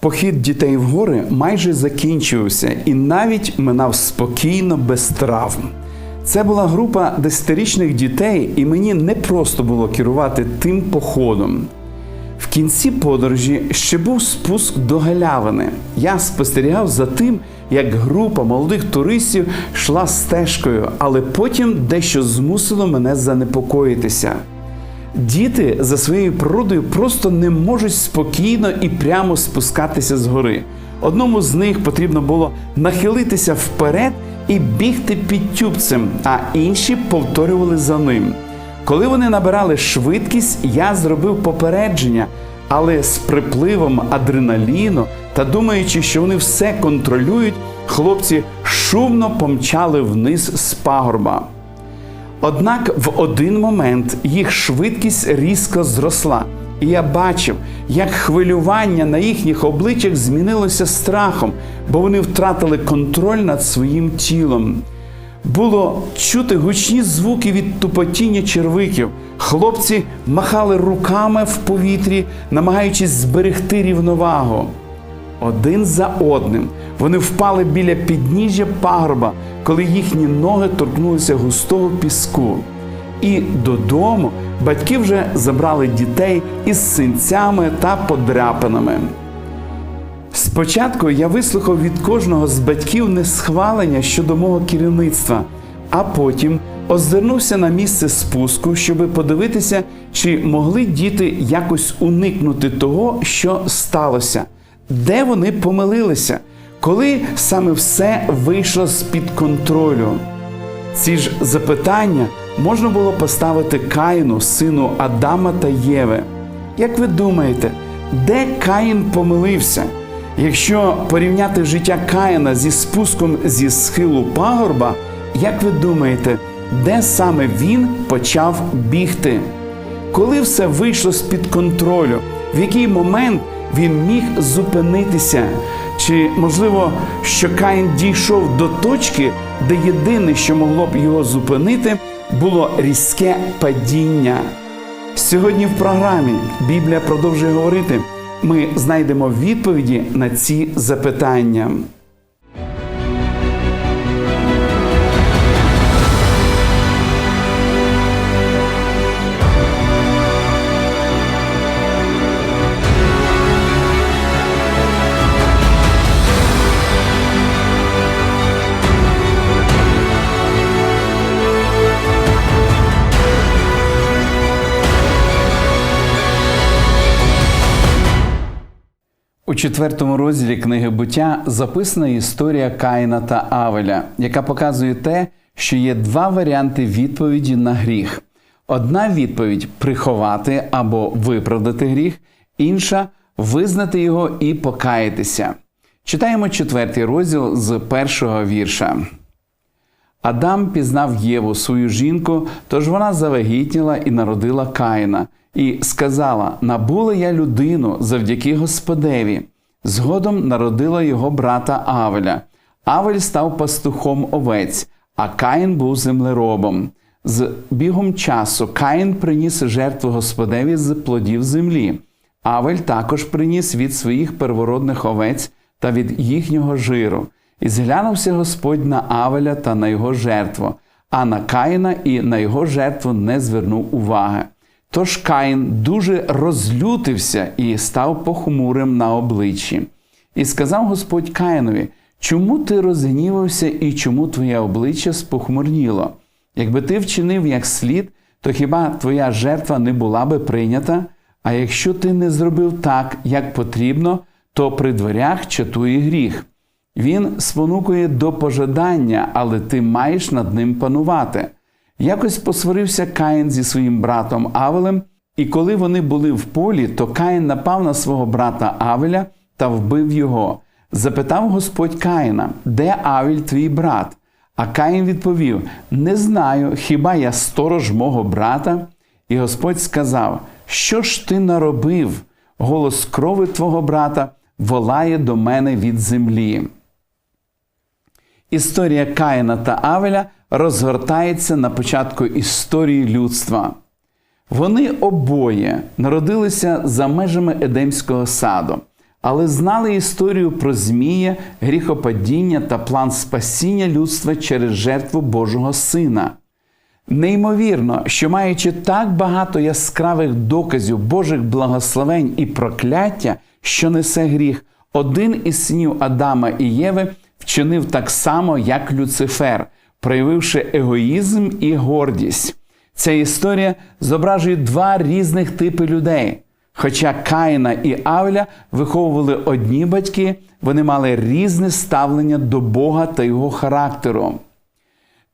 Похід дітей в гори майже закінчився і навіть минав спокійно без травм. Це була група десятирічних дітей, і мені не просто було керувати тим походом. В кінці подорожі ще був спуск до галявини. Я спостерігав за тим, як група молодих туристів йшла стежкою, але потім дещо змусило мене занепокоїтися. Діти за своєю природою просто не можуть спокійно і прямо спускатися з гори. Одному з них потрібно було нахилитися вперед і бігти під тюбцем, а інші повторювали за ним. Коли вони набирали швидкість, я зробив попередження, але з припливом адреналіну та думаючи, що вони все контролюють, хлопці шумно помчали вниз з пагорба. Однак в один момент їх швидкість різко зросла, і я бачив, як хвилювання на їхніх обличчях змінилося страхом, бо вони втратили контроль над своїм тілом. Було чути гучні звуки від тупотіння червиків. Хлопці махали руками в повітрі, намагаючись зберегти рівновагу. Один за одним вони впали біля підніжжя пагорба, коли їхні ноги торкнулися густого піску. І додому батьки вже забрали дітей із синцями та подряпинами. Спочатку я вислухав від кожного з батьків несхвалення щодо мого керівництва, а потім озирнувся на місце спуску, щоби подивитися, чи могли діти якось уникнути того, що сталося, де вони помилилися, коли саме все вийшло з-під контролю. Ці ж запитання можна було поставити Каїну, сину Адама та Єви. Як ви думаєте, де Каїн помилився? Якщо порівняти життя Каїна зі спуском зі схилу пагорба, як ви думаєте, де саме він почав бігти? Коли все вийшло з-під контролю, в який момент він міг зупинитися? Чи можливо, що Каїн дійшов до точки, де єдине, що могло б його зупинити, було різке падіння? Сьогодні в програмі Біблія продовжує говорити. Ми знайдемо відповіді на ці запитання. Четвертому розділі книги буття записана історія Каїна та Авеля, яка показує те, що є два варіанти відповіді на гріх. Одна відповідь приховати або виправдати гріх, інша визнати його і покаятися. Читаємо четвертий розділ з першого вірша. Адам пізнав Єву, свою жінку, тож вона завагітніла і народила Каїна, і сказала: Набула я людину завдяки Господеві. Згодом народила його брата Авеля. Авель став пастухом овець, а Каїн був землеробом. З бігом часу Каїн приніс жертву Господеві з плодів землі. Авель також приніс від своїх первородних овець та від їхнього жиру. І зглянувся Господь на Авеля та на його жертву, а на Каїна і на його жертву не звернув уваги. Тож Каїн дуже розлютився і став похмурим на обличчі. І сказав Господь Каїнові: Чому ти розгнівався і чому твоє обличчя спохмурніло? Якби ти вчинив як слід, то хіба твоя жертва не була би прийнята? А якщо ти не зробив так, як потрібно, то при дверях чатує гріх. Він спонукує до пожадання, але ти маєш над ним панувати. Якось посварився Каїн зі своїм братом Авелем, і коли вони були в полі, то Каїн напав на свого брата Авеля та вбив його. Запитав Господь Каїна, де Авель твій брат? А Каїн відповів: Не знаю, хіба я сторож мого брата? І Господь сказав: Що ж ти наробив? Голос крови твого брата волає до мене від землі. Історія Каїна та Авеля розгортається на початку історії людства. Вони обоє народилися за межами Едемського саду. але знали історію про змія, гріхопадіння та план спасіння людства через жертву Божого Сина. Неймовірно, що маючи так багато яскравих доказів Божих благословень і прокляття, що несе гріх, один із синів Адама і Єви вчинив так само, як Люцифер, проявивши егоїзм і гордість. Ця історія зображує два різних типи людей. Хоча Каїна і Авля виховували одні батьки, вони мали різне ставлення до Бога та його характеру.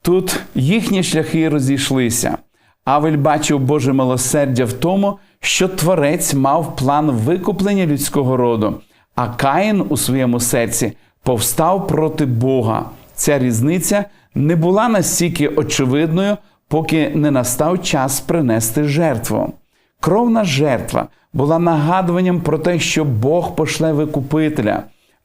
Тут їхні шляхи розійшлися. Авель бачив Боже милосердя в тому, що Творець мав план викуплення людського роду, а Каїн у своєму серці повстав проти Бога. Ця різниця не була настільки очевидною, поки не настав час принести жертву. Кровна жертва була нагадуванням про те, що Бог пошле викупителя.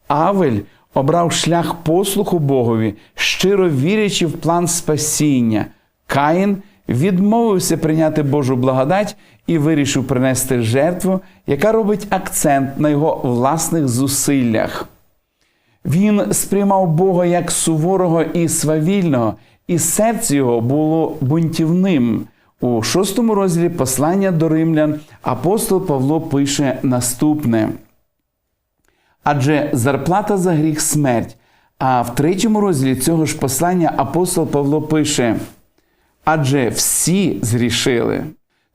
Авель обрав шлях послуху Богові, щиро вірячи в план спасіння. Каїн відмовився прийняти Божу благодать і вирішив принести жертву, яка робить акцент на його власних зусиллях. Він сприймав Бога як суворого і свавільного, і серце його було бунтівним. У шостому розділі послання до римлян апостол Павло пише наступне. Адже зарплата за гріх смерть. А в третьому розділі цього ж послання апостол Павло пише: адже всі згрішили.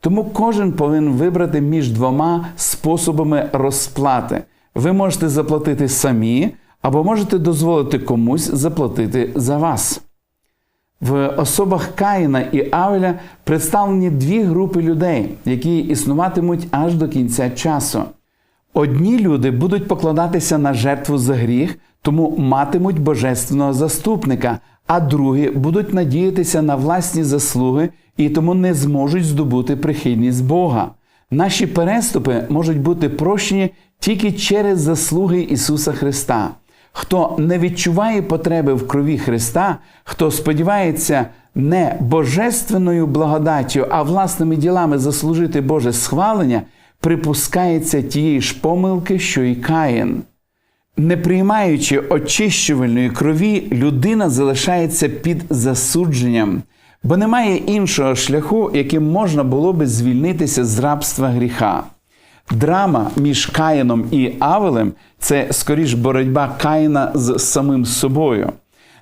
Тому кожен повинен вибрати між двома способами розплати. Ви можете заплатити самі, або можете дозволити комусь заплатити за вас. В особах Каїна і Авеля представлені дві групи людей, які існуватимуть аж до кінця часу. Одні люди будуть покладатися на жертву за гріх, тому матимуть божественного заступника, а другі будуть надіятися на власні заслуги і тому не зможуть здобути прихильність Бога. Наші переступи можуть бути прощені тільки через заслуги Ісуса Христа. Хто не відчуває потреби в крові Христа, хто сподівається не божественною благодаттю, а власними ділами заслужити Боже схвалення, припускається тієї ж помилки, що і Каїн. Не приймаючи очищувальної крові, людина залишається під засудженням, бо немає іншого шляху, яким можна було би звільнитися з рабства гріха. Драма між Каїном і Авелем це скоріш боротьба Каїна з самим собою.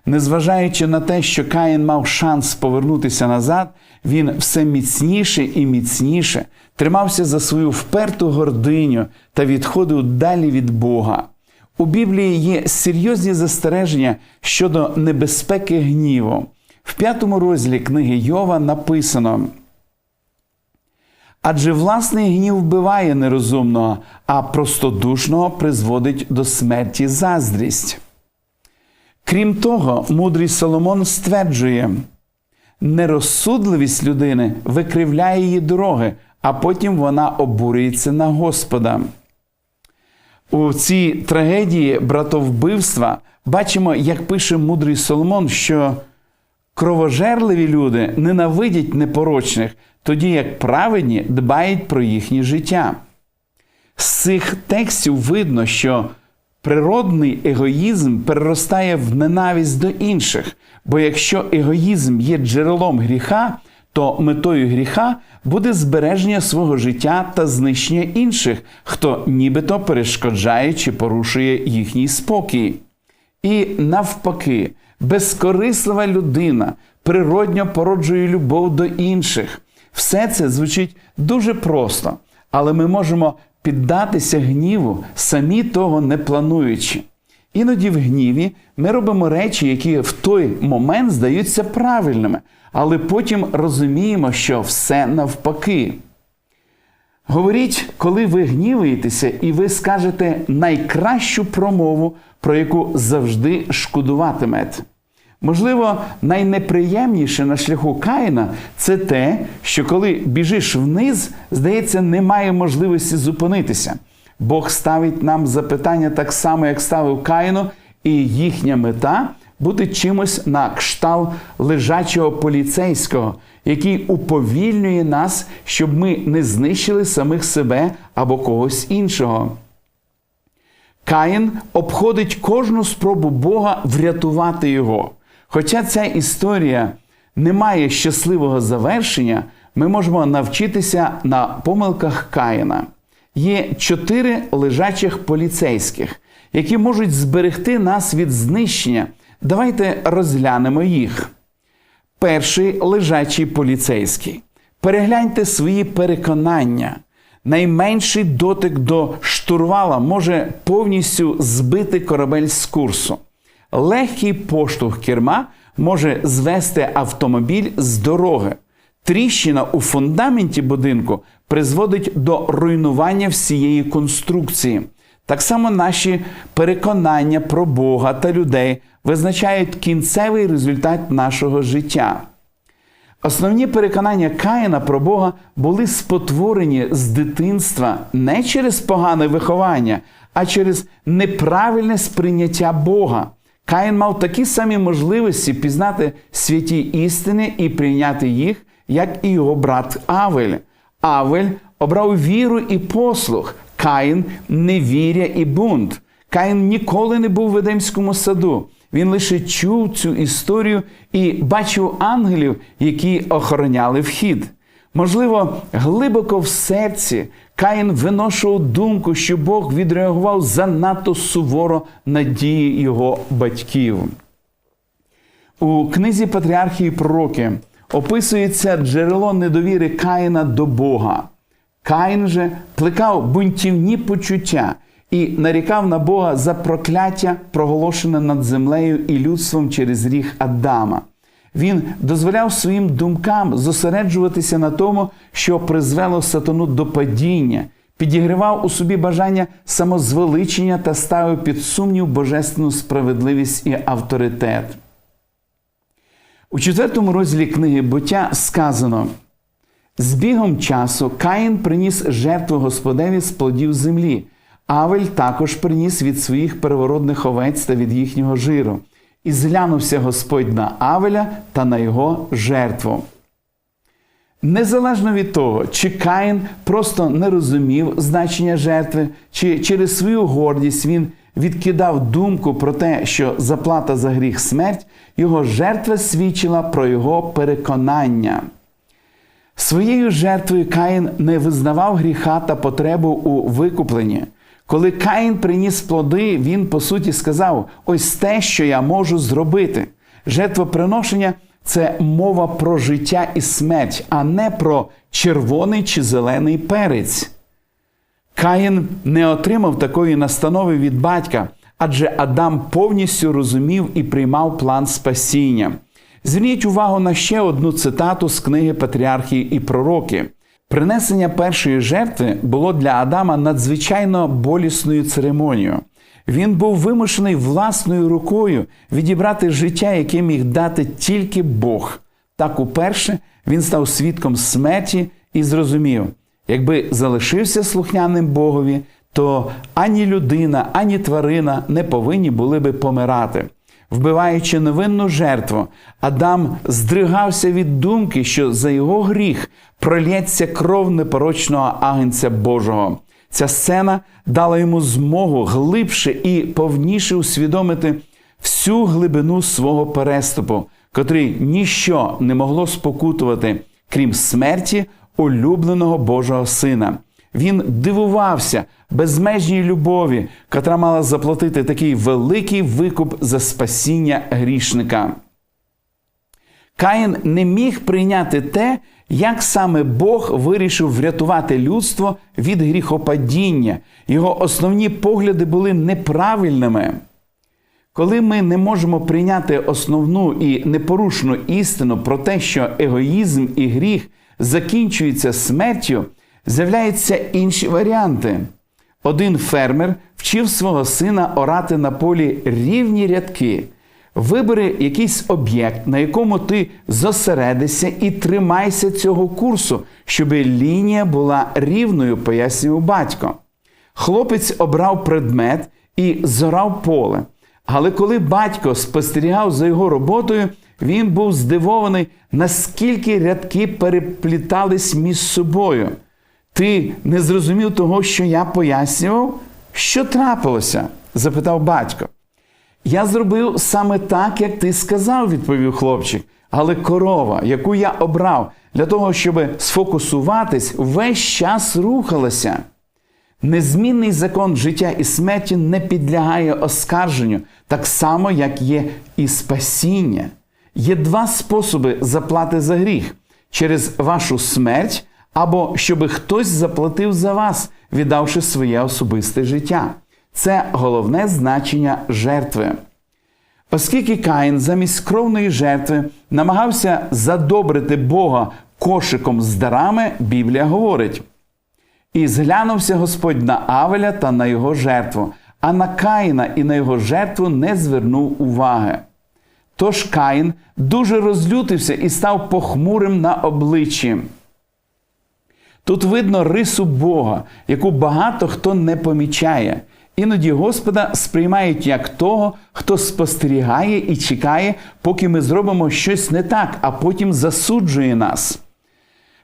Незважаючи на те, що Каїн мав шанс повернутися назад, він все міцніше і міцніше тримався за свою вперту гординю та відходив далі від Бога. У Біблії є серйозні застереження щодо небезпеки гніву. В п'ятому розділі книги Йова написано. Адже власний гнів вбиває нерозумного, а простодушного призводить до смерті заздрість. Крім того, мудрий Соломон стверджує, нерозсудливість людини викривляє її дороги, а потім вона обурюється на Господа. У цій трагедії братовбивства бачимо, як пише мудрий Соломон, що кровожерливі люди ненавидять непорочних, тоді як праведні дбають про їхнє життя. З цих текстів видно, що природний егоїзм переростає в ненависть до інших, бо якщо егоїзм є джерелом гріха, то метою гріха буде збереження свого життя та знищення інших, хто нібито перешкоджає чи порушує їхній спокій. І навпаки, безкорислива людина природньо породжує любов до інших. Все це звучить дуже просто, але ми можемо піддатися гніву, самі того не плануючи. Іноді в гніві ми робимо речі, які в той момент здаються правильними, але потім розуміємо, що все навпаки. Говоріть, коли ви гніваєтеся, і ви скажете найкращу промову, про яку завжди шкодуватимете. Можливо, найнеприємніше на шляху Каїна це те, що коли біжиш вниз, здається, немає можливості зупинитися. Бог ставить нам запитання так само, як ставив Каїну, і їхня мета бути чимось на кшталт лежачого поліцейського, який уповільнює нас, щоб ми не знищили самих себе або когось іншого. Каїн обходить кожну спробу Бога врятувати його. Хоча ця історія не має щасливого завершення, ми можемо навчитися на помилках Каїна. Є чотири лежачих поліцейських, які можуть зберегти нас від знищення. Давайте розглянемо їх. Перший лежачий поліцейський. Перегляньте свої переконання. Найменший дотик до штурвала може повністю збити корабель з курсу. Легкий поштовх керма може звести автомобіль з дороги. Тріщина у фундаменті будинку призводить до руйнування всієї конструкції. Так само наші переконання про Бога та людей визначають кінцевий результат нашого життя. Основні переконання Каїна про Бога були спотворені з дитинства не через погане виховання, а через неправильне сприйняття Бога. Каїн мав такі самі можливості пізнати святі істини і прийняти їх, як і його брат Авель. Авель обрав віру і послух, Каїн невіря і бунт. Каїн ніколи не був в Едемському саду. Він лише чув цю історію і бачив ангелів, які охороняли вхід. Можливо, глибоко в серці Каїн виношував думку, що Бог відреагував занадто суворо на дії його батьків. У книзі Патріархії Пророки описується джерело недовіри Каїна до Бога. Каїн же плекав бунтівні почуття і нарікав на Бога за прокляття, проголошене над землею і людством через ріг Адама. Він дозволяв своїм думкам зосереджуватися на тому, що призвело сатану до падіння, підігривав у собі бажання самозвеличення та ставив під сумнів божественну справедливість і авторитет. У четвертому розділі книги буття сказано: з бігом часу Каїн приніс жертву Господеві з плодів землі. Авель також приніс від своїх первородних овець та від їхнього жиру. І зглянувся Господь на Авеля та на його жертву. Незалежно від того, чи Каїн просто не розумів значення жертви, чи через свою гордість він відкидав думку про те, що заплата за гріх смерть, його жертва свідчила про його переконання. Своєю жертвою Каїн не визнавав гріха та потребу у викупленні. Коли Каїн приніс плоди, він по суті сказав: ось те, що я можу зробити. Жертвоприношення це мова про життя і смерть, а не про червоний чи зелений перець. Каїн не отримав такої настанови від батька, адже Адам повністю розумів і приймав план спасіння. Зверніть увагу на ще одну цитату з книги Патріархії і Пророки. Принесення першої жертви було для Адама надзвичайно болісною церемонією. Він був вимушений власною рукою відібрати життя, яке міг дати тільки Бог. Так уперше він став свідком смерті і зрозумів, якби залишився слухняним Богові, то ані людина, ані тварина не повинні були би помирати. Вбиваючи невинну жертву, Адам здригався від думки, що за його гріх пролється кров непорочного агенця Божого. Ця сцена дала йому змогу глибше і повніше усвідомити всю глибину свого переступу, котрий ніщо не могло спокутувати, крім смерті улюбленого Божого Сина. Він дивувався безмежній любові, котра мала заплатити такий великий викуп за спасіння грішника. Каїн не міг прийняти те, як саме Бог вирішив врятувати людство від гріхопадіння. Його основні погляди були неправильними. Коли ми не можемо прийняти основну і непорушну істину про те, що егоїзм і гріх закінчуються смертю, з'являються інші варіанти. Один фермер вчив свого сина орати на полі рівні рядки. Вибери якийсь об'єкт, на якому ти зосередишся і тримайся цього курсу, щоб лінія була рівною, пояснював батько. Хлопець обрав предмет і зорав поле. Але коли батько спостерігав за його роботою, він був здивований, наскільки рядки переплітались між собою. Ти не зрозумів того, що я пояснював? Що трапилося? запитав батько. Я зробив саме так, як ти сказав, відповів хлопчик. Але корова, яку я обрав для того, щоб сфокусуватись, весь час рухалася. Незмінний закон життя і смерті не підлягає оскарженню, так само, як є і спасіння. Є два способи заплати за гріх через вашу смерть, або щоб хтось заплатив за вас, віддавши своє особисте життя. Це головне значення жертви. Оскільки Каїн замість кровної жертви намагався задобрити Бога кошиком з дарами, Біблія говорить. І зглянувся Господь на Авеля та на його жертву, а на Каїна і на його жертву не звернув уваги. Тож Каїн дуже розлютився і став похмурим на обличчі. Тут видно рису Бога, яку багато хто не помічає. Іноді Господа сприймають як того, хто спостерігає і чекає, поки ми зробимо щось не так, а потім засуджує нас.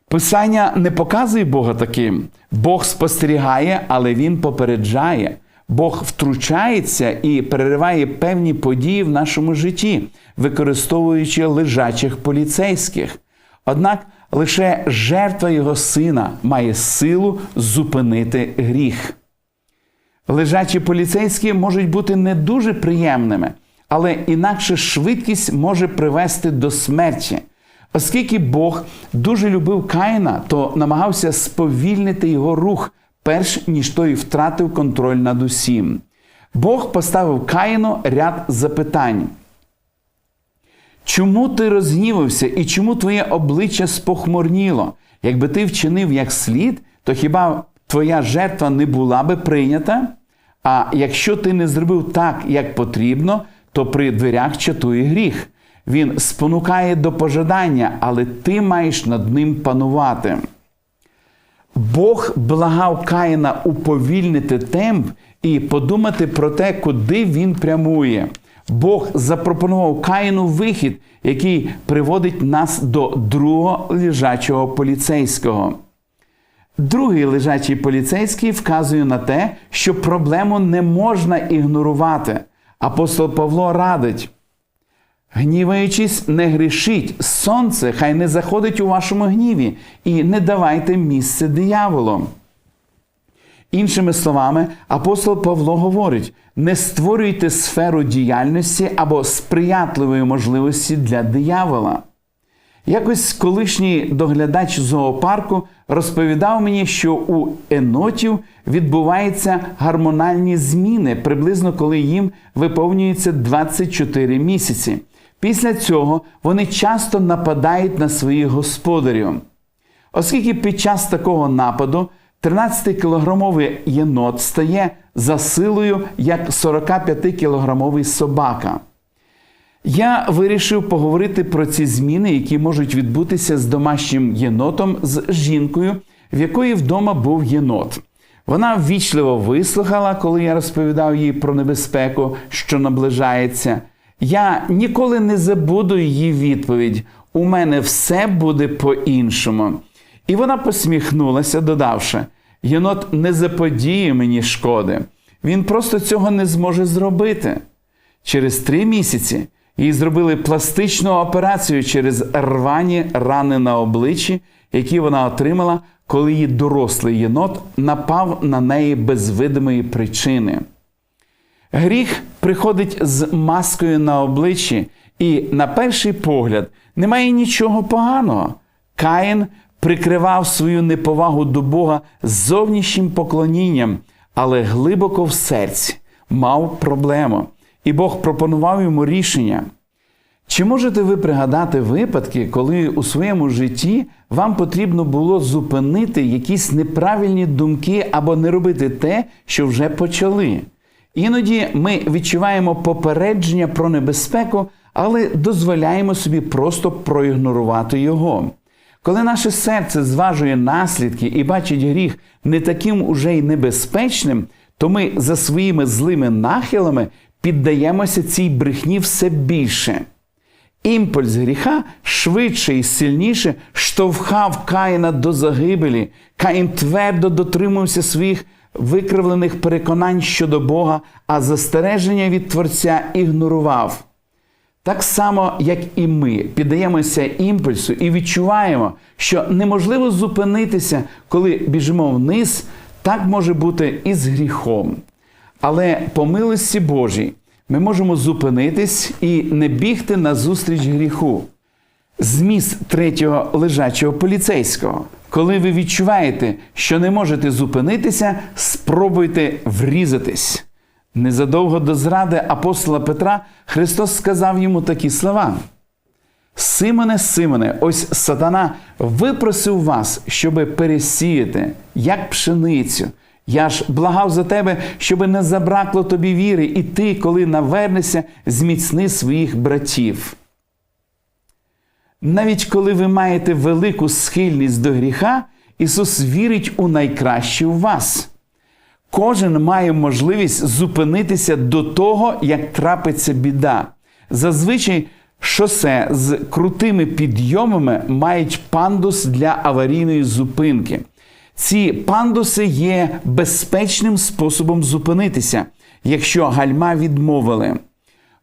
Писання не показує Бога таким. Бог спостерігає, але Він попереджає. Бог втручається і перериває певні події в нашому житті, використовуючи лежачих поліцейських. Однак лише жертва його сина має силу зупинити гріх. Лежачі поліцейські можуть бути не дуже приємними, але інакше швидкість може привести до смерті. Оскільки Бог дуже любив Каїна, то намагався сповільнити його рух, перш ніж той втратив контроль над усім. Бог поставив Каїну ряд запитань. Чому ти розгнівався і чому твоє обличчя спохмурніло? Якби ти вчинив як слід, то хіба твоя жертва не була би прийнята? А якщо ти не зробив так, як потрібно, то при дверях чатує гріх. Він спонукає до пожадання, але ти маєш над ним панувати. Бог благав Каїна уповільнити темп і подумати про те, куди він прямує. Бог запропонував Каїну вихід, який приводить нас до другого лежачого поліцейського. Другий лежачий поліцейський вказує на те, що проблему не можна ігнорувати. Апостол Павло радить. Гніваючись, не грішіть, сонце хай не заходить у вашому гніві, і не давайте місце дияволу. Іншими словами, апостол Павло говорить: не створюйте сферу діяльності або сприятливої можливості для диявола. Якось колишній доглядач зоопарку розповідав мені, що у енотів відбуваються гормональні зміни, приблизно коли їм виповнюється 24 місяці. Після цього вони часто нападають на своїх господарів. Оскільки під час такого нападу 13-кілограмовий єнот стає за силою як 45-кілограмовий собака. Я вирішив поговорити про ці зміни, які можуть відбутися з домашнім єнотом, з жінкою, в якої вдома був єнот. Вона ввічливо вислухала, коли я розповідав їй про небезпеку, що наближається. Я ніколи не забуду її відповідь: у мене все буде по-іншому. І вона посміхнулася, додавши: єнот не заподіє мені шкоди, він просто цього не зможе зробити. Через три місяці їй зробили пластичну операцію через рвані рани на обличчі, які вона отримала, коли її дорослий єнот напав на неї без видимої причини. Гріх приходить з маскою на обличчі, і, на перший погляд, немає нічого поганого. Каїн прикривав свою неповагу до Бога зовнішнім поклонінням, але глибоко в серці мав проблему, і Бог пропонував йому рішення. Чи можете ви пригадати випадки, коли у своєму житті вам потрібно було зупинити якісь неправильні думки або не робити те, що вже почали? Іноді ми відчуваємо попередження про небезпеку, але дозволяємо собі просто проігнорувати його. Коли наше серце зважує наслідки і бачить гріх не таким уже й небезпечним, то ми за своїми злими нахилами піддаємося цій брехні все більше. Імпульс гріха швидше і сильніше штовхав Каїна до загибелі. Каїн твердо дотримувався своїх викривлених переконань щодо Бога, а застереження від Творця ігнорував. Так само, як і ми піддаємося імпульсу і відчуваємо, що неможливо зупинитися, коли біжимо вниз, так може бути і з гріхом. Але по милості Божій ми можемо зупинитись і не бігти назустріч гріху. Зміст третього лежачого поліцейського. Коли ви відчуваєте, що не можете зупинитися, спробуйте врізатись. Незадовго до зради апостола Петра Христос сказав йому такі слова. Симоне, Симоне, ось сатана випросив вас, щоби пересіяти, як пшеницю. Я ж благав за тебе, щоби не забракло тобі віри, і ти, коли навернешся, зміцни своїх братів. Навіть коли ви маєте велику схильність до гріха, Ісус вірить у найкраще у вас. Кожен має можливість зупинитися до того, як трапиться біда. Зазвичай шосе з крутими підйомами мають пандус для аварійної зупинки. Ці пандуси є безпечним способом зупинитися, якщо гальма відмовили.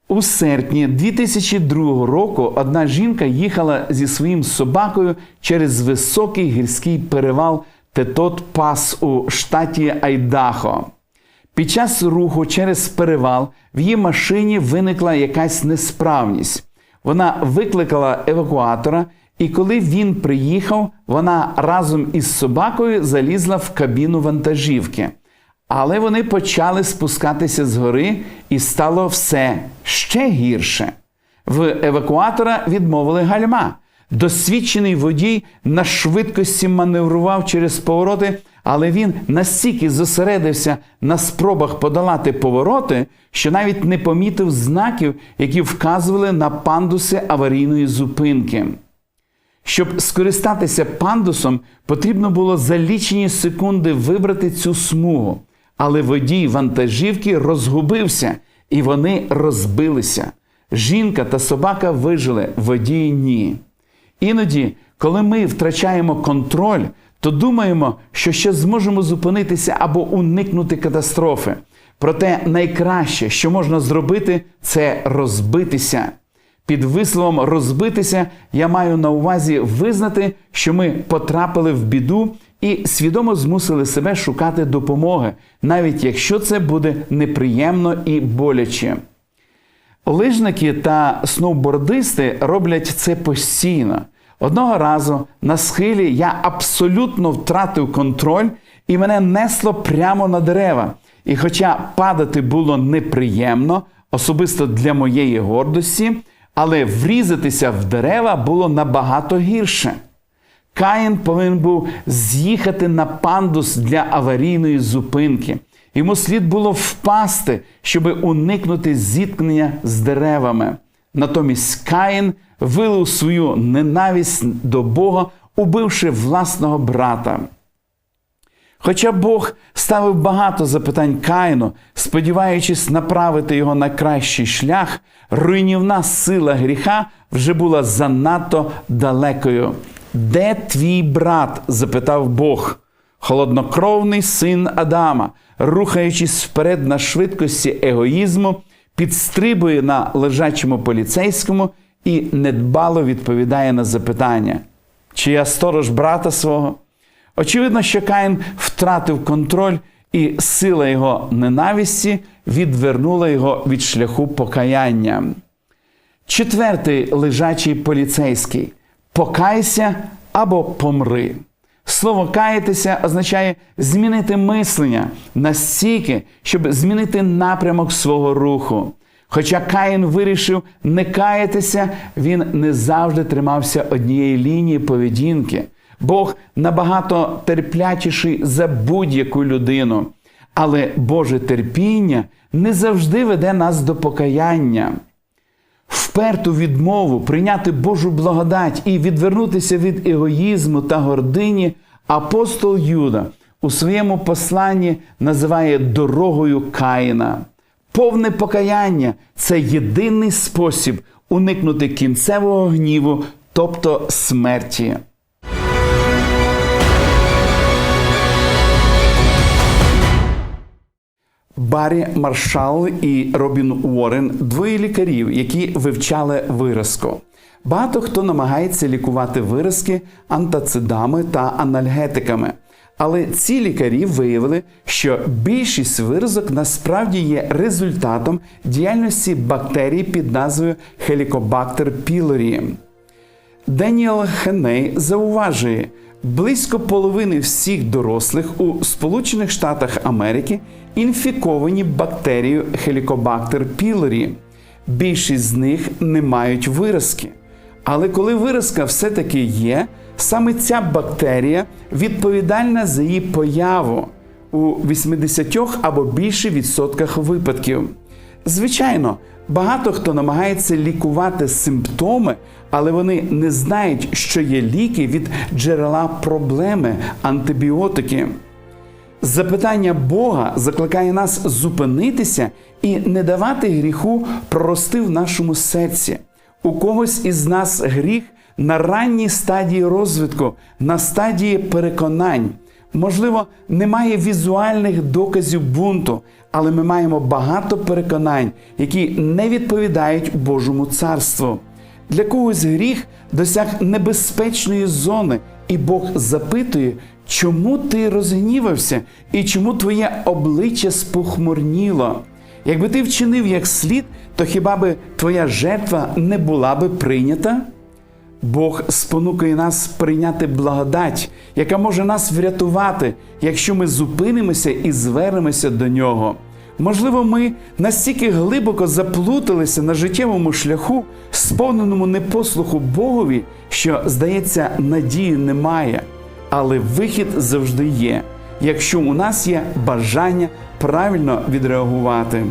У серпні 2002 року одна жінка їхала зі своїм собакою через високий гірський перевал Тетот Пас у штаті Айдахо. Під час руху через перевал в її машині виникла якась несправність. Вона викликала евакуатора, і коли він приїхав, вона разом із собакою залізла в кабіну вантажівки. Але вони почали спускатися з гори, і стало все ще гірше. В евакуатора відмовили гальма. Досвідчений водій на швидкості маневрував через повороти, але він настільки зосередився на спробах подолати повороти, що навіть не помітив знаків, які вказували на пандуси аварійної зупинки. Щоб скористатися пандусом, потрібно було за лічені секунди вибрати цю смугу. Але водій вантажівки розгубився, і вони розбилися. Жінка та собака вижили, водій ні. Іноді, коли ми втрачаємо контроль, то думаємо, що ще зможемо зупинитися або уникнути катастрофи. Проте найкраще, що можна зробити, це розбитися. Під висловом розбитися я маю на увазі визнати, що ми потрапили в біду і свідомо змусили себе шукати допомоги, навіть якщо це буде неприємно і боляче. Лижники та сноубордисти роблять це постійно. Одного разу на схилі я абсолютно втратив контроль і мене несло прямо на дерева. І хоча падати було неприємно, особисто для моєї гордості, але врізатися в дерева було набагато гірше. Каїн повинен був з'їхати на пандус для аварійної зупинки. Йому слід було впасти, щоб уникнути зіткнення з деревами. Натомість Каїн вилив свою ненависть до Бога, убивши власного брата. Хоча Бог ставив багато запитань Каїну, сподіваючись направити його на кращий шлях, руйнівна сила гріха вже була занадто далекою. Де твій брат? запитав Бог, холоднокровний син Адама, рухаючись вперед на швидкості егоїзму, підстрибує на лежачому поліцейському і недбало відповідає на запитання, чи я сторож брата свого? Очевидно, що Каїн втратив контроль, і сила його ненависті відвернула його від шляху покаяння. Четвертий лежачий поліцейський покайся або помри. Слово каятися означає змінити мислення настільки, щоб змінити напрямок свого руху. Хоча Каїн вирішив не каятися, він не завжди тримався однієї лінії поведінки. Бог набагато терплячіший за будь-яку людину. Але Боже терпіння не завжди веде нас до покаяння. Вперту відмову прийняти Божу благодать і відвернутися від егоїзму та гордині, апостол Юда у своєму посланні називає дорогою Каїна. Повне покаяння це єдиний спосіб уникнути кінцевого гніву, тобто смерті. Баррі Маршал і Робін Уоррен – двоє лікарів, які вивчали виразку. Багато хто намагається лікувати виразки антацидами та анальгетиками. Але ці лікарі виявили, що більшість виразок насправді є результатом діяльності бактерій під назвою Helicobacter pylori. Деніел Хеней зауважує, близько половини всіх дорослих у Сполучених Штатах Америки інфіковані бактерією Helicobacter pylori. Більшість з них не мають виразки. Але коли виразка все-таки є, саме ця бактерія відповідальна за її появу у 80 або більше відсотках випадків. Звичайно, багато хто намагається лікувати симптоми, але вони не знають, що є ліки від джерела проблеми антибіотики. Запитання Бога закликає нас зупинитися і не давати гріху прорости в нашому серці. У когось із нас гріх на ранній стадії розвитку, на стадії переконань. Можливо, немає візуальних доказів бунту, але ми маємо багато переконань, які не відповідають Божому царству. Для когось гріх досяг небезпечної зони, і Бог запитує, чому ти розгнівався і чому твоє обличчя спохмурніло. Якби ти вчинив як слід, то хіба би твоя жертва не була би прийнята? Бог спонукає нас прийняти благодать, яка може нас врятувати, якщо ми зупинимося і звернемося до нього. Можливо, ми настільки глибоко заплуталися на життєвому шляху, сповненому непослуху Богові, що, здається, надії немає. Але вихід завжди є, якщо у нас є бажання правильно відреагувати.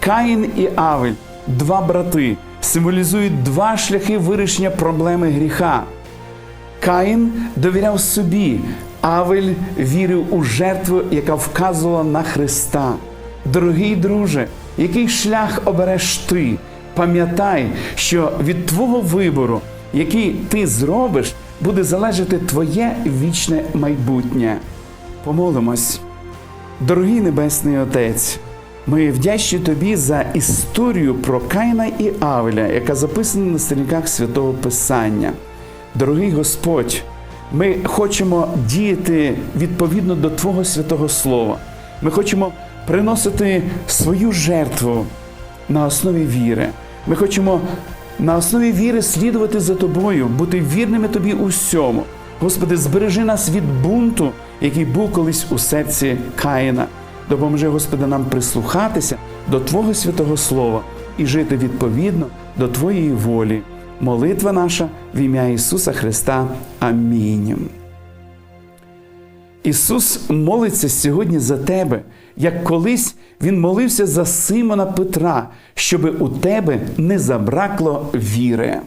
Каїн і Авель, два брати, символізують два шляхи вирішення проблеми гріха. Каїн довіряв собі, Авель вірив у жертву, яка вказувала на Христа. Дорогий друже, який шлях обереш ти? Пам'ятай, що від твого вибору, який ти зробиш, буде залежати твоє вічне майбутнє. Помолимось. Дорогий Небесний Отець, ми вдячні тобі за історію про Каїна і Авеля, яка записана на сторінках святого Писання. Дорогий Господь, ми хочемо діяти відповідно до Твого святого Слова. Ми хочемо приносити свою жертву на основі віри. Ми хочемо на основі віри слідувати за тобою, бути вірними тобі у всьому. Господи, збережи нас від бунту, який був колись у серці Каїна. Допоможи, Господи, нам прислухатися до Твого святого Слова і жити відповідно до Твоєї волі. Молитва наша в ім'я Ісуса Христа. Амінь. Ісус молиться сьогодні за тебе, як колись Він молився за Симона Петра, щоби у тебе не забракло віри.